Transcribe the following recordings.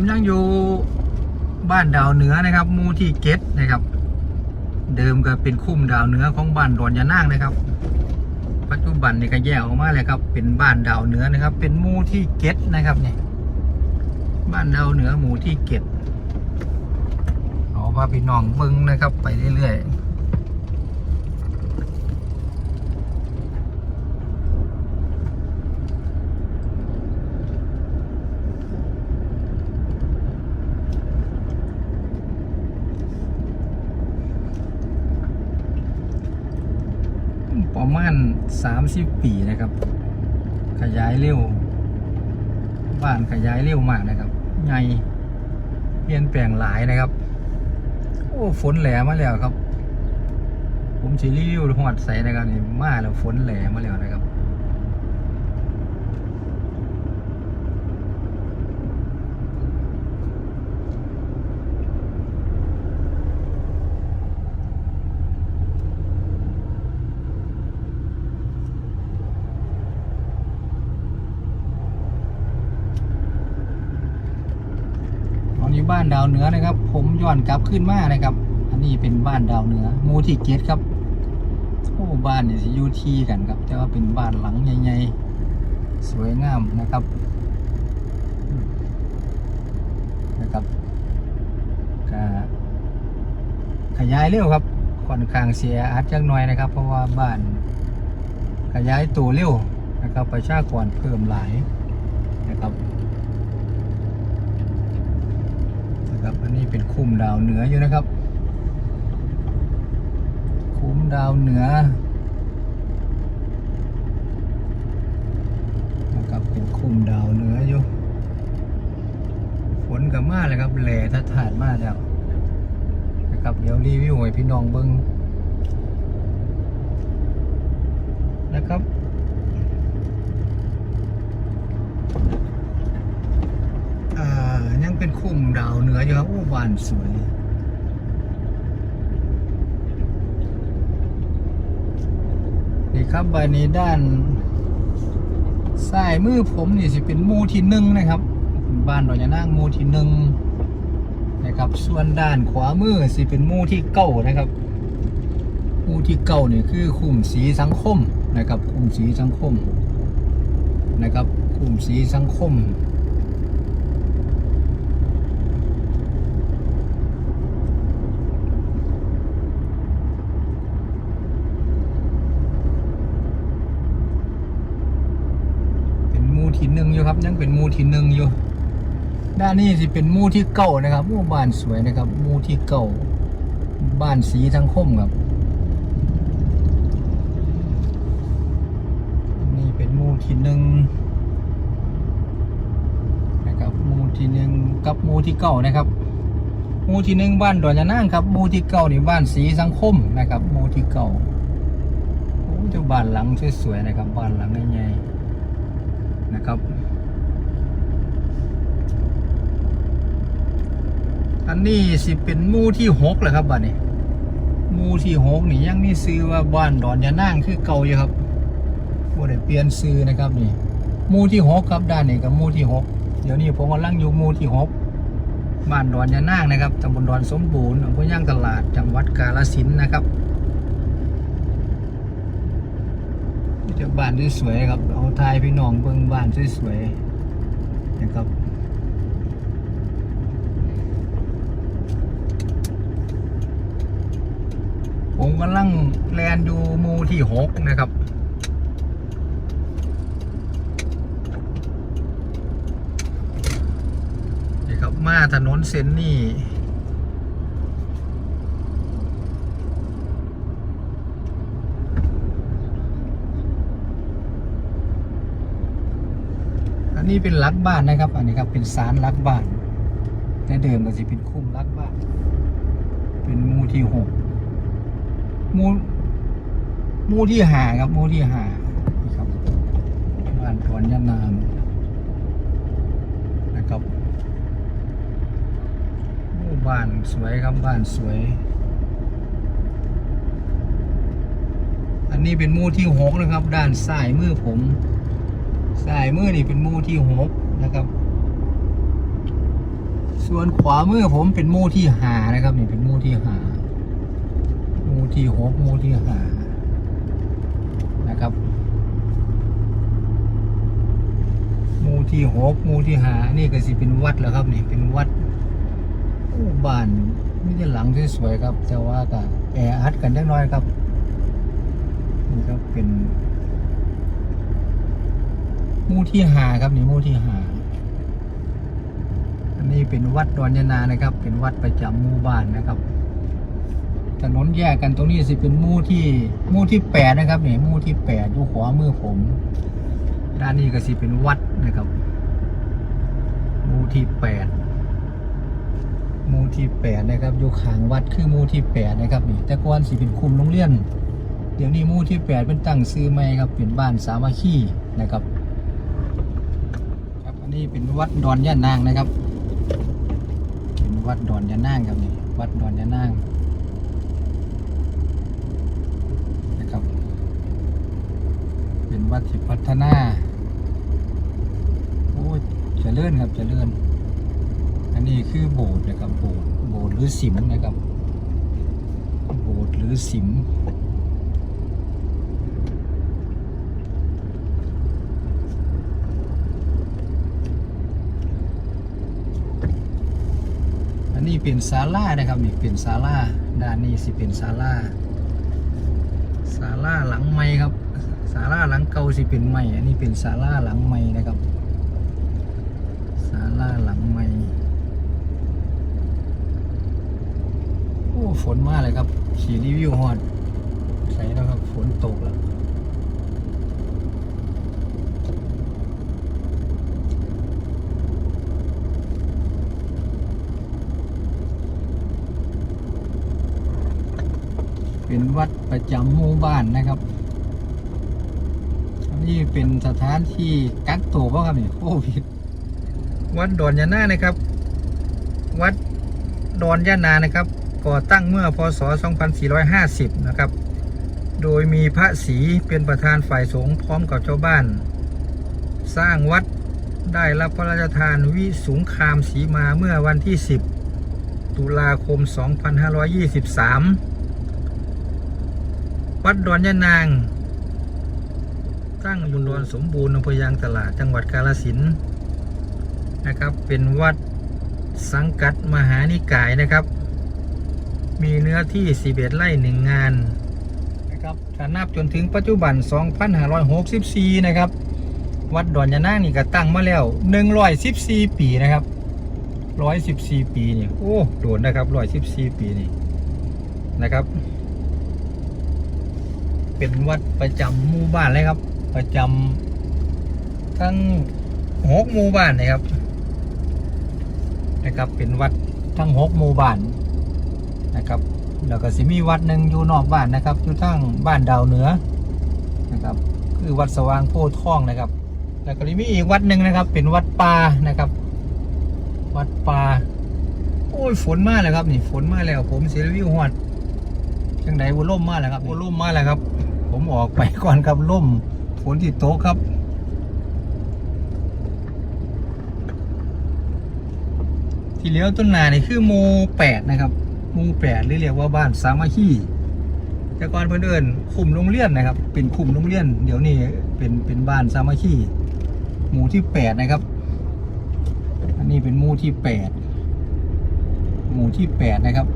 ผมยังอยู่บ้านดาวเหนือนะครับมูที่เกตนะครับ เดิมก็เป็นคุ้มดาวเหนือของบ้านดอนยานางนะครับ ปัจจุบันนี่ก็แยกออกมาเลยครับ เป็นบ้านดาวเหนือนะครับ เป็นมูที่เกตนะครับเนี่ยบ้านดาวเหนือหมู่ที่เกตเอาพาพี่น้องเบิ้งนะครับ ไปเรื่อยๆ ประมาณ 30 ปีนะครับ ขยายเร็ว บ้านขยายเร็วมากนะครับไงเปลี่ยนแปลงหลายนะครับ โอ้ฝนแหลมาแล้วครับ ผมสิรีวิวหอดใสนะครับนี่มาแล้วฝนแหลมาแล้วนะครับ ตอนนี้บ้าน ดาวเหนือนะครับ ผมย้อนกลับขึ้นมานะครับ อันนี้เป็นบ้านดาวเหนือมูที่เกตครับโอ้บ้านเนี่ยสิอยูทีกันครับ แต่ว่าเป็นบ้านหลังใหญ่ๆสวยงามนะครับนะครับก็ขยายเร็วครับค่อนข้างเสียอัดจังหน่อยนะครับ เพราะว่าบ้านขยายตัวเร็วนะครับประชากรเพิ่มหลายนะครับ นะครับ อันนี้เป็นคุ้มดาวเหนืออยู่นะครับ คุ้มดาวเหนือนะครับเป็นคุ้มดาวเหนืออยู่ฝนกับมาเลยครับแหล่ทัดถาดมาแล้วนะครับเดี๋ยวรีวิวให้พี่น้องเบิ้งนะครับ อ่ายังเป็น คุ้มดาวเหนืออยู่ครับโอ้บานสวยนี่ครับใบนี้ด้านซ้ายมือผมนี่สิเป็นมูที่หนึ่งนะครับ บ้านดอยยานางมูที่หนึ่งนะครับส่วนด้านขวามือสิเป็นมูที่เก้านะครับมูที่เก้านี่คือคุมสีสังคมนะครับคุมสีสังคมนะครับคุมสีสังคม เป็นหมูที่ห ครับ ยังเป็นมูที่หนึ่งอยู่ ด้านนี้สิเป็นมูที่เก่านะครับมูบ้านสวยนะครับมูที่เก่า บ้านสีทั้งคมครับ นี่เป็นมูที่หนึ่งนะครับมูที่หนึ่งกับมูที่เก่านะครับมูที่หนึ่งบ้านดอนยานางครับมูที่เก่านี่บ้านสีสังคมนะครับมูที่เก่าโอ้เจ้าบ้านหลังสวยๆนะครับบ้านหลังใหญ่ๆนะครับ อันนี้สิเป็นมู่ที่หกแหละครับบ้านนี้มู่ที่หกนี่ยังมีซื้อว่าบ้านดอนยานางคือเก่าอยู่ครับบ่ได้เปลี่ยนซื้อนะครับนี่มู่ที่หกครับด้านนี้กับมู่ที่หกเดี๋ยวนี้ผมกำลังอยู่มู่ที่หกบ้านดอนยานางนะครับตำบลดอนสมบูรณ์อำเภอย่างตลาดจังหวัดกาฬสินธุ์นะครับนี่จะบ้านสวยๆครับเอาทายพี่น้องเบิ่งบ้านสวยๆนะครับ ผมกำลังแลนดูมูที่หกนะครับ นี่ครับ มาถนนเส้นนี่อันนี้เป็นลักบ้านนะครับ อันนี้ครับเป็นสารลักบ้านแต่เดิมก็จะเป็นคุ้มลักบ้าน เป็นมูที่หก มูมูที่หาครับมูที่หาครับบ้านถอนยนามนะครับโอ้บ้านสวยครับบ้านสวย อันนี้เป็นมูที่หกนะครับ ด้านซ้ายมือผมซ้ายมือนี่เป็นมูที่หกนะครับ ส่วนขวามือผมเป็นมูที่หานะครับ นี่เป็นมูที่หา ที่หกหมู่ที่หานะครับหมู่ที่หกหมู่ที่หานี่ก็สิเป็นวัดแล้วครับนี่เป็นวัดบ้านไม่ได้หลังสวยๆครับ แต่ว่าก็แออัดกันเล็กน้อยครับนี่ครับเป็นหมู่ที่หาครับนี่หมู่ที่หาอันนี้เป็นวัดดอนยานานะครับ เป็นวัดประจำหมู่บ้านนะครับ ถนนแยกกันตรงนี้สิเป็นมู่ที่มู่ที่แปดนะครับนี่หมู่ที่แปดอยู่ขวามือผม ด้านนี้ก็สิเป็นวัดนะครับมู่ที่แปดมู่ที่แปดนะครับอยู่ข้างวัดคือมู่ที่แปดนะครับนี่แต่ก่อนสิเป็นคุมโรงเรียน เดี๋ยวนี้มู่ที่แปดเป็นตั้งซื้อใหม่ครับเป็นบ้านสามัคคีนะครับ ครับอันนี้เป็นวัดดอนย่านางนะครับ เป็นวัดดอนยานางครับนี่วัดดอนยานางนะครับ เป็น วัดที่พัฒนาโอ้ยเจริญครับเจริญ อันนี้คือโบสถ์นะครับโบสถ์โบสถ์หรือสิมนะครับ โบสถ์หรือสิมอันนี้เป็นศาลานะครับนี่เป็นศาลาด้านนี้สิเป็นศาลาศาลาหลังไม้ครับ ศาลาหลังเก่าสิเป็นไม้อันนี้เป็นศาลาหลังไม้นะครับศาลาหลังไม้โอ้ฝนมากเลยครับขี่รีวิวฮอดใส่แล้วครับฝนตกแล้วเป็นวัดประจำหมู่บ้านนะครับ อันนี้เป็นสถานที่กักตัวป่ะครับนี่โควิดวัดดอนยานานะครับ วัดดอนยานานะครับก่อตั้งเมื่อพศ 2450 นะครับ โดยมีพระศรีเป็นประธานฝ่ายสงฆ์พร้อมกับชาวบ้าน สร้างวัดได้รับพระราชทานวิสุงคามสีมาเมื่อวันที่ 10 ตุลาคม 2523 วัดดอนยะนาง ตั้งอยู่ดอนสมบูรณ์อำเภอยางตลาดจังหวัดกาฬสินนะครับ เป็นวัดสังกัดมหานิกายนะครับ มีเนื้อที่ 11 ไร่หนึ่งงานนะครับถ้านับจนถึงปัจจุบัน 2564 นะครับ วัดดอนยะนางนี่ก็ตั้งมาแล้ว 114 ปีนะครับ 114 ปีนี่โอ้โดนนะครับ 114 ปีนี่นะครับ เป็นวัดประจำหมู่บ้านเลยครับ ประจำทั้งหกหมู่บ้านนะครับ นะครับ เป็นวัดทั้งหกหมู่บ้านนะครับแล้วก็สิมีวัดหนึ่งอยู่นอกบ้านนะครับอยู่ทั้งบ้านดาวเหนือนะครับ คือวัดสว่างโพธิ์ทองนะครับ แล้วก็มีอีกวัดหนึ่งนะครับ เป็นวัดป่านะครับ วัดป่าโอ้ยฝนมาแล้วครับนี่ฝนมาแล้วผมเสียวิวหอดจังไดวัล่มมาแล้วครับวัล่มมาแล้วครับ ผมออกไปก่อนครับล่ม นที่โต๊ะครับที่เหลี้ยวต้นนานี่คือหมูแปดนะครับหมูแปดหรือเรียกว่าบ้านสามัคคีแต่ก่อนเพื่อนเอินคุมโรงเรียนนะครับ เป็นคุมโรงเรียน เดี๋ยวนี้เป็นเป็นบ้านสามัคคีหมู่ที่แปดนะครับ อันนี้เป็นหมู่ที่แปดหมู่ที่แปดนะครับ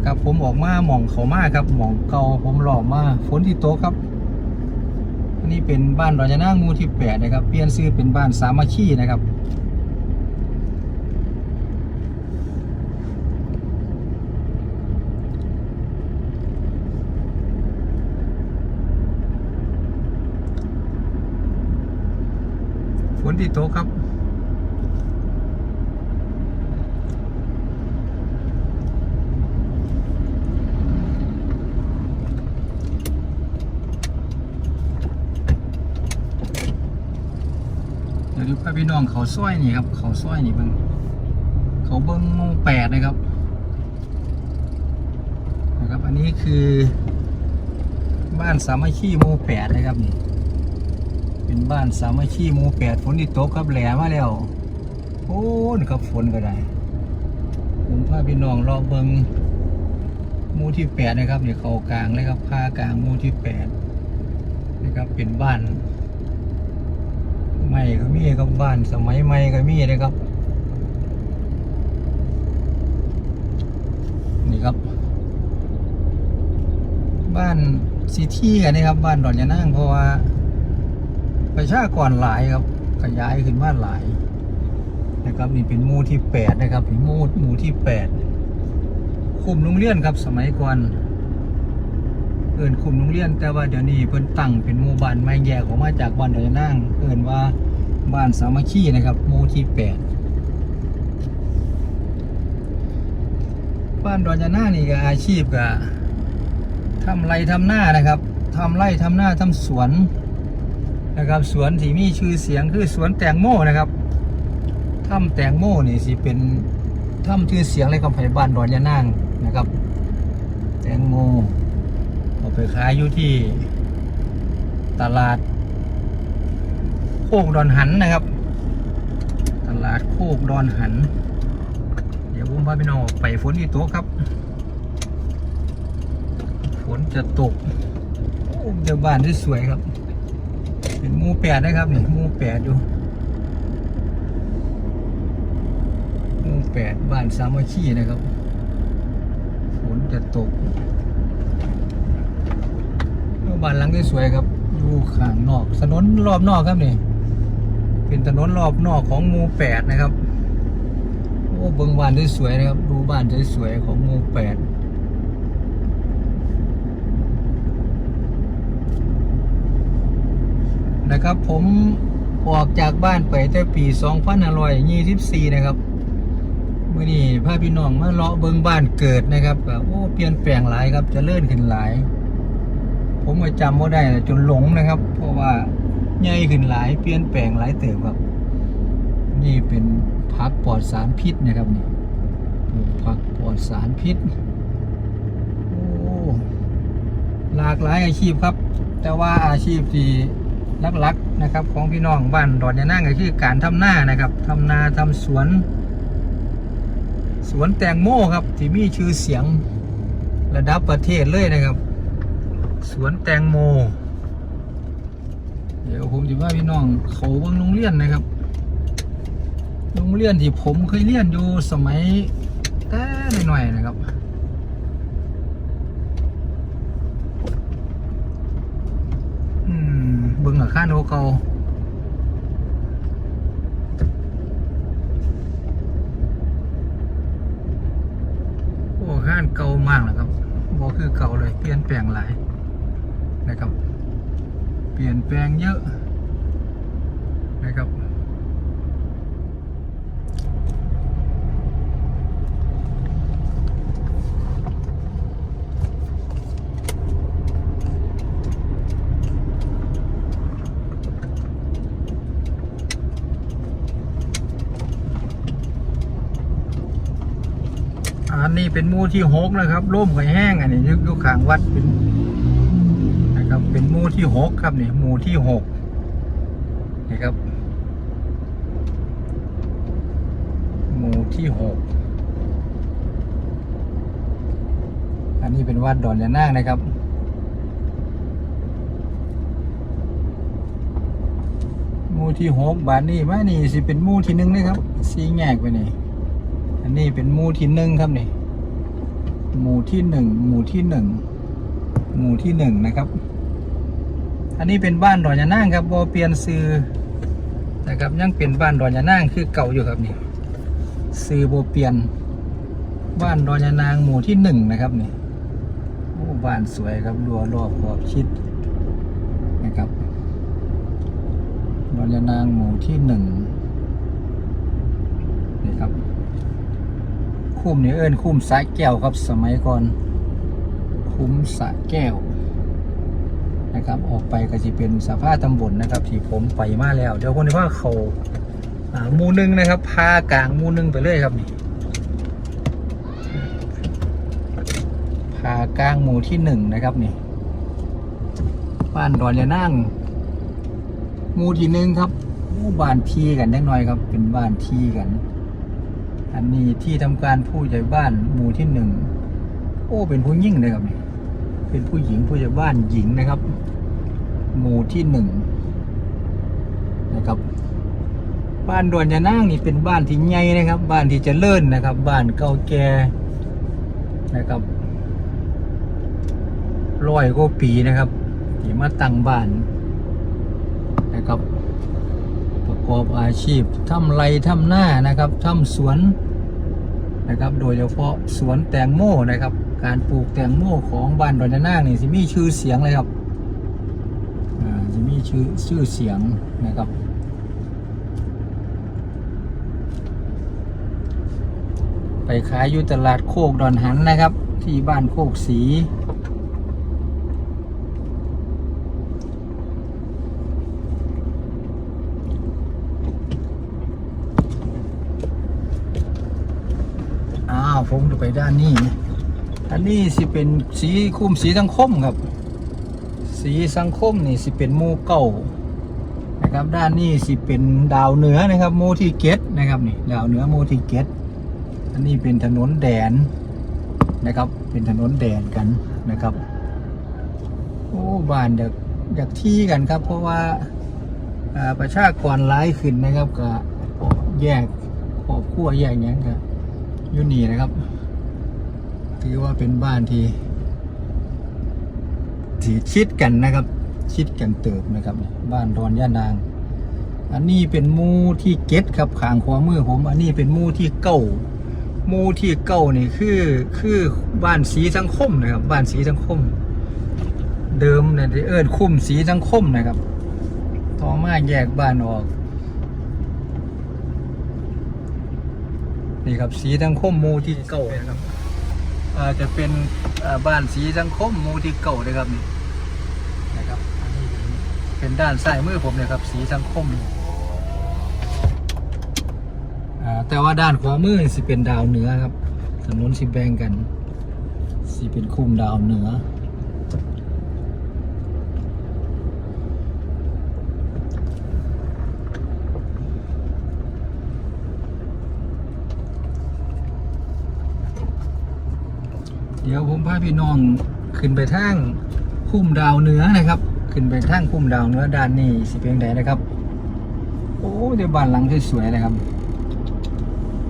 นะครับ ผมออกมาหม่องเขามาครับหม่องเก่าผมหล่อมาฝนที่โต๊ะครับอันนี้เป็นบ้านดอยนางมูที่แปดนะครับ เปลี่ยนชื่อเป็นบ้านสามัคคีนะครับฝนที่โต๊ะครับ เดี๋ยวดู พี่น้องเขาซ้อยนี่ครับ เขาซ้อยนี่เบิ่งเขาเบิ้งมู่แปดนะครับนะครับ อันนี้คือบ้านสามัคคีหมู่แปดนะครับนี่เป็นบ้านสามัคคีหมู่แปดฝนที่ตกครับแหลมาแล้วโอ้นครับฝนก็ได้ผมพาพี่น้องรอเบิงมู่ที่แปดนะครับเนี่ยเขากลางเลยครับพากลางมู่ที่แปดนะครับเป็นบ้าน ใหม่ก็มีครับบ้านสมัยใหม่ก็มีนะครับ นี่ครับ บ้านซีที่กันนะครับ บ้านดอนยะนางเพราะว่าประชากรหลายครับ ขยายขึ้นมาหลายนะครับนี่เป็นมู่ที่แปดนะครับเป็นหมู่หมู่ที่แปดคุมโรงเรียนครับสมัยก่อน เอินคุมโรงเรียน แต่ว่าเดี๋ยวนี้เพิ่นตั้งเป็นหมู่บ้านไม่แยกออกมาจากบ้านดอนยะนางเอินว่าบ้านสามัคคีนะครับหมู่ที่แปดบ้านดอนยาน่านี่ก็อาชีพก็ทำไรทำหน้านะครับทำไรทำหน้าทำสวนนะครับสวนที่มีชื่อเสียงคือสวนแตงโมนะครับทำแตงโมนี่สิเป็นทำชื่อเสียงเลยกับไผ่บ้านดอนยานางนะครับ แตงโม ไปขายอยู่ที่ ตลาด โคกดอนหันนะครับ ตลาดโคกดอนหัน เดี๋ยวผมพาพี่น้องออกไปฝนที่โตกครับ ฝนจะตกโอ้เดี๋ยวบ้านที่สวยครับ เป็นมูแปดนะครับนี่มูแปดอยู่มูแปดบ้านสามัคคีนะครับฝนจะตก บ้านหลังสวยครับ อยู่ข้างนอก ถนนรอบนอกครับนี่ เป็นถนนรอบนอกของหมูแปดนะครับ โอ้เบิ่งบ้านสวยๆนะครับ ดูบ้านสวยๆของหมู่แปดนะครับผมออกจากบ้านไปแต่ปี2524นะครับมื่อนี้พาพี่น้องมาเลาะเบิ่งบ้านเกิดนะครับก็โอ้เปลี่ยนแปลงหลายครับจะเลื่อนขึ้นหลาย ผมก็จำว่าได้จนหลงนะครับ เพราะว่าใหญ่ขึ้นหลายเปลี่ยนแปลงหลายเติบครับ นี่เป็นผักปลอดสารพิษนะครับนี่ปลูกผักปลอดสารพิษโอ้หลากหลายอาชีพครับ แต่ว่าอาชีพที่หลักๆนะครับ ของพี่น้องบ้านดอนยานั่งก็คือการทำนานะครับทำนาทำสวน สวนแตงโมครับ ที่มีชื่อเสียงระดับประเทศเลยนะครับ สวนแตงโม เดี๋ยวผมจะว่าพี่น้องเขาเบิ่งโรงเรียนนะครับ โรงเรียนที่ผมเคยเรียนอยู่สมัยแต่หน่อยๆนะครับอืมเบิ่งอาคารเก่าโอ้อาคารเก่ามากแล้วครับบ่คือเก่าเลย เปลี่ยนแปลงหลาย นะครับ เปลี่ยนแปลงเยอะนะครับ อันนี้เป็นมูที่หกนะครับร่มไข่แห้งอันนี้อยุคขางวัดเป็น เป็นหมู่ที่หกครับนี่หมู่ที่หกนะครับหมู่ที่หกอันนี้เป็นวัดดอนยานางนะครับหมู่ที่หกบาทนี่มานี่สิเป็นหมู่ที่หนึ่งนะครับสีแงกไปนี่อันนี้เป็นหมู่ที่หนึ่งครับนี่หมู่ที่หนึ่งหมู่ที่หนึ่งหมู่ที่หนึ่งนะครับ อันนี้เป็นบ้านดอนยานางครับบอเปลี่ยนซื้อนะครับยังเป็นบ้านดอนยานางคือเก่าอยู่ครับนี่ซื้อโบเปลี่ยน บ้านดอนยานางหมู่ที่หนึ่งนะครับนี่โอ้บ้านสวยครับรัวรอบขอบชิดนะครับดอนยานางหมู่ที่หนึ่งนี่ครับคุ้มนี่เอิ้นคุ้มสระแก้วครับสมัยก่อน คุ้มสระแก้ว นะครับ ออกไปก็จะเป็นสภาพตำบลนะครับที่ผมไปมาแล้ว เดี๋ยวคนที่ว่าเขาอ่ามูนึงนะครับพากลางมูนึงไปเลยครับนี่พากลางหมู่ที่หนึ่งนะครับนี่บ้านดอนยานั่งหมู่ที่หนึ่งครับบ้านทีกันจังหน่อยครับ เป็นบ้านทีกัน อันนี้ที่ทำการผู้ใหญ่บ้านหมู่ที่หนึ่งโอ้เป็นผู้หญิงเลยครับนี่ เป็นผู้หญิงผู้ใหญ่บ้านหญิงนะครับ หมู่ที่หนึ่งนะครับ บ้านดวนยานางนี่เป็นบ้านที่ใหญ่นะครับ บ้านที่จเจริญนะครับ บ้านเก่าแก่นะครับร้อยกว่าปีนะครับที่มาตั้งบ้านนะครับ ประกอบอาชีพทำไรทำหน้านะครับทำสวนนะครับ โดยเฉพาะสวนแตงโมนะครับ การปลูกแตงโมของบ้านดอนยานางนี่สิมีชื่อเสียงเลยครับสิมีชื่อชื่อเสียงนะครับไปขายอยู่ตลาดโคกดอนหันนะครับ ที่บ้านโคกสีอ้าวผมจะไปด้านนี้ อันนี้สิเป็นสีคุ้มสีสังคมครับ สีสังคมนี่สิเป็นหมูเก่านะครับ ด้านนี้สิเป็นดาวเหนือนะครับโมทีเกตนะครับนี่ดาวเหนือโมทีเกตอันนี้เป็นถนนแดนนะครับ เป็นถนนแดนกันนะครับโอ้บ้านอยากอยากที่กันครับ เพราะว่าประชากรร้ายขึ้นนะครับก็แยกครอบครัวแยกหยังกันอยู่นี่นะครับ ถือว่าเป็นบ้านที่ที่ชิดกันนะครับ ชิดกันเติบนะครับ บ้านดอนย่านาง อันนี้เป็นมูที่เก็ตครับขางขวามือผม อันนี้เป็นมูที่เก้ามูที่เก้านี่คือคือบ้านสีสังคมนะครับ บ้านสีสังคม เดิมเนี่ยเอิ้นคุ้มสีสังคมนะครับ ต่อมาแยกบ้านออกนี่ครับสีสังคมมูที่เก้านะครับ อาจะเป็นอ่าบ้านสีสังคมหมูที่เก่าเลยครับนี่นะครับอันนี้เป็นเป็นด้านซ้ายมือผมเลยครับสีสังคมอ่าแต่ว่าด้านขวามือสิเป็นดาวเหนือครับถนนสิแบ่งกันสิเป็นคุ้มดาวเหนือ ดี๋ยวผมพาพี่น้องขึ้นไปทางคุ้มดาวเหนือนะครับ ขึ้นไปทางคุ้มดาวเหนือด้านนี้สิเพียงใดนะครับ โอ้เดี๋ยวบ้านหลังสวยๆเลยครับ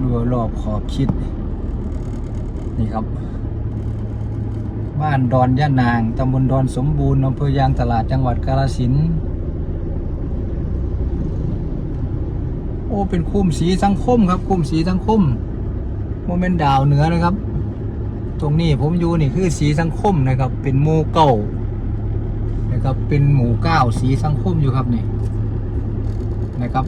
รัวรอบขอบชิด นี่ครับ บ้านดอนย่านางตำบลดอนสมบูรณ์อำเภอยางตลาดจังหวัดกาฬสินธุ์โอ้เป็นคุ้มสีสังคมครับคุ้มสีสังคมโมเมนต์ดาวเหนือนะครับ ตรงนี้ผมอยู่นี่คือสีสังคมนะครับ เป็นหมูเก้านะครับเป็นหมูเก้าสีสังคมอยู่ครับนี่นะครับ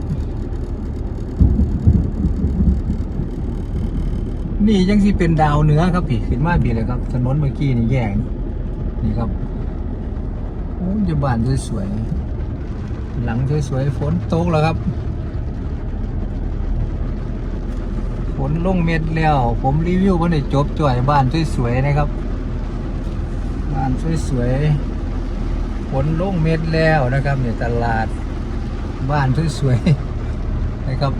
นี่ยังสิเป็นดาวเหนือครับพี่ขึ้นมาพี่เลยครับถนนเมื่อกี้นี่แยกนี่นี่ครับโอ้ยจะบ้านสวยๆหลังสวยๆฝนตกแล้วครับ ฝนลงเม็ดแล้ว ผมรีวิวก็ได้จบจ่อยบ้านสวยๆนะครับ บ้านสวยๆฝนลงเม็ดแล้วนะครับเนี่ยตลาดบ้านสวยๆนะครับ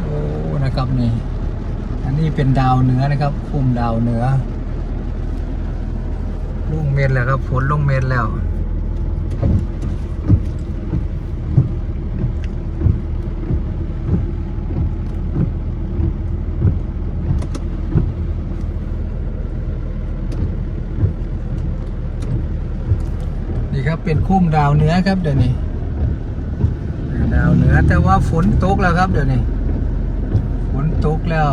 โอ้นะครับนี่อันนี้เป็นดาวเหนือนะครับคุมดาวเหนือลงเม็ดแล้วครับฝนลงเม็ดแล้ว นี่ คุ้มดาวเหนือครับเดี๋ยวนี้ ดาวเหนือแต่ว่าฝนตกแล้วครับเดี๋ยวนี้ ฝนตกแล้ว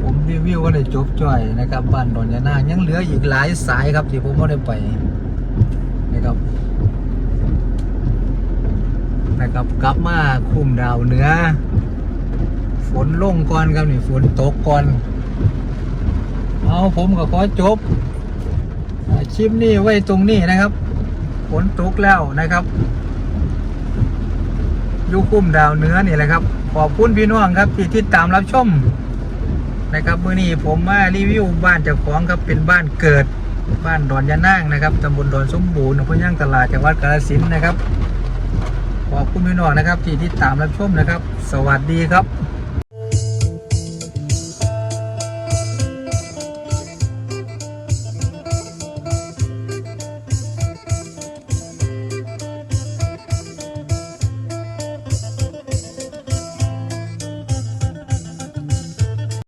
ผมรีวิวว่าได้จบจ่อยนะครับบ้านดอนยานายังเหลืออีกหลายสายครับที่ผมไม่ได้ไปนะครับนะครับกลับมาคุ้มดาวเหนือ ฝนลงก่อนครับนี่ฝนตกก่อน เอาผมก็ขอจบอ่าคลิปนี้ไว้ตรงนี้นะครับ ฝนตกแล้วนะครับยุคุ้มดาวเหนื้อนี่แหละครับ ขอบคุณพี่น้องครับที่ติดตามรับชมนะครับมื่อนี้ผมมารีวิวบ้านเจ้าของครับเป็นบ้านเกิดบ้านดอนยะนางนะครับตำบลดอนสมบูรณ์อำเภอย่างตลาดจังหวัดกาฬสินธุ์นะครับ ขอบคุณพี่น้องนะครับที่ติดตามรับชมนะครับ สวัสดีครับ